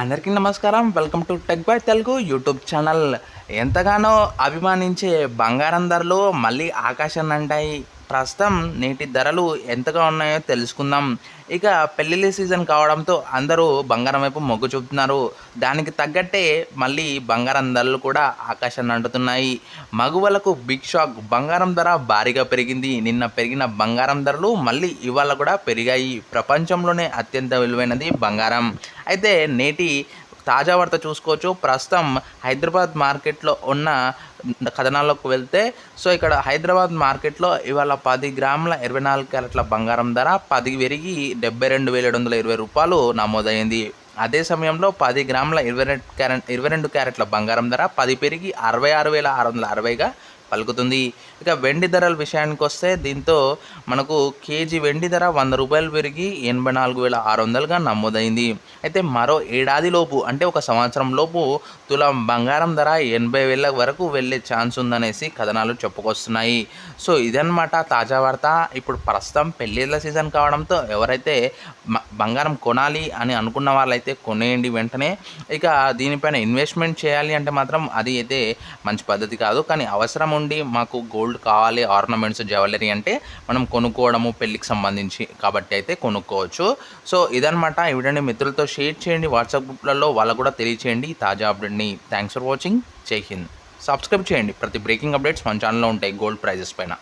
అందరికీ నమస్కారం. Welcome to tech by Telugu YouTube channel. ఎంతగానో అభిమానించే బంగారం ధరలు మళ్ళీ ఆకాశాన్ని అంటాయి. ప్రస్తుతం నేటి ధరలు ఎంతగా ఉన్నాయో తెలుసుకుందాం. ఇక పెళ్ళిళ్ళ సీజన్ కావడంతో అందరూ బంగారం వైపు మొగ్గు చూపుతున్నారు. దానికి తగ్గట్టే మళ్ళీ బంగారం ధరలు కూడా ఆకాశాన్ని అంటుతున్నాయి. మగువలకు బిగ్ షాక్ బంగారం ధర భారీగా పెరిగింది. నిన్న పెరిగిన బంగారం ధరలు మళ్ళీ ఇవాళ కూడా పెరిగాయి. ప్రపంచంలోనే అత్యంత విలువైనది బంగారం. అయితే నేటి తాజా వార్త చూసుకోవచ్చు. ప్రస్తుతం హైదరాబాద్ మార్కెట్లో ఉన్న కథనాల్లోకి వెళ్తే సో ఇక్కడ హైదరాబాద్ మార్కెట్లో ఇవాళ పది గ్రాముల ఇరవై నాలుగు క్యారెట్ల బంగారం ధర పది పెరిగి డెబ్బై రెండు వేల ఏడు వందల ఇరవై రూపాయలు నమోదైంది. అదే సమయంలో పది గ్రాముల ఇరవై రెండు క్యారెట్ ఇరవై రెండు క్యారెట్ల బంగారం ధర పది పెరిగి అరవై ఆరు వేల ఆరు వందల అరవైగా పలుకుతుంది. ఇక వెండి ధరల విషయానికి వస్తే దీంతో మనకు కేజీ వెండి ధర వంద రూపాయలు పెరిగి ఎనభై నాలుగు వేల ఆరు వందలుగా నమోదైంది. అయితే మరో ఏడాది లోపు అంటే ఒక సంవత్సరం లోపు తులం బంగారం ధర ఎనభై వేల వరకు వెళ్ళే ఛాన్స్ ఉందనేసి కథనాలు చెప్పుకొస్తున్నాయి. సో ఇదన్నమాట తాజా వార్త. ఇప్పుడు ప్రస్తుతం పెళ్ళిళ్ళ సీజన్ కావడంతో ఎవరైతే బంగారం కొనాలి అని అనుకున్న వాళ్ళైతే కొనేయండి వెంటనే. ఇక దీనిపైన ఇన్వెస్ట్మెంట్ చేయాలి అంటే మాత్రం అది అయితే మంచి పద్ధతి కాదు. కానీ అవసరం నుండి మాకు గోల్డ్ కావాలి ఆర్నమెంట్స్ జ్యువెలరీ అంటే మనం కొనుక్కోవడము పెళ్ళికి సంబంధించి కాబట్టి అయితే కొనుక్కోవచ్చు. సో ఇదనమాట ఈ వీడియోని మిత్రులతో షేర్ చేయండి. వాట్సాప్ గ్రూప్లలో వాళ్ళకు కూడా తెలియచేయండి. తాజా అప్డేట్ని థ్యాంక్స్ ఫర్ వాచింగ్. జై హింద్. సబ్స్క్రైబ్ చేయండి. ప్రతి బ్రేకింగ్ అప్డేట్స్ మన ఛానల్లో ఉంటాయి గోల్డ్ ప్రైజెస్ పైన.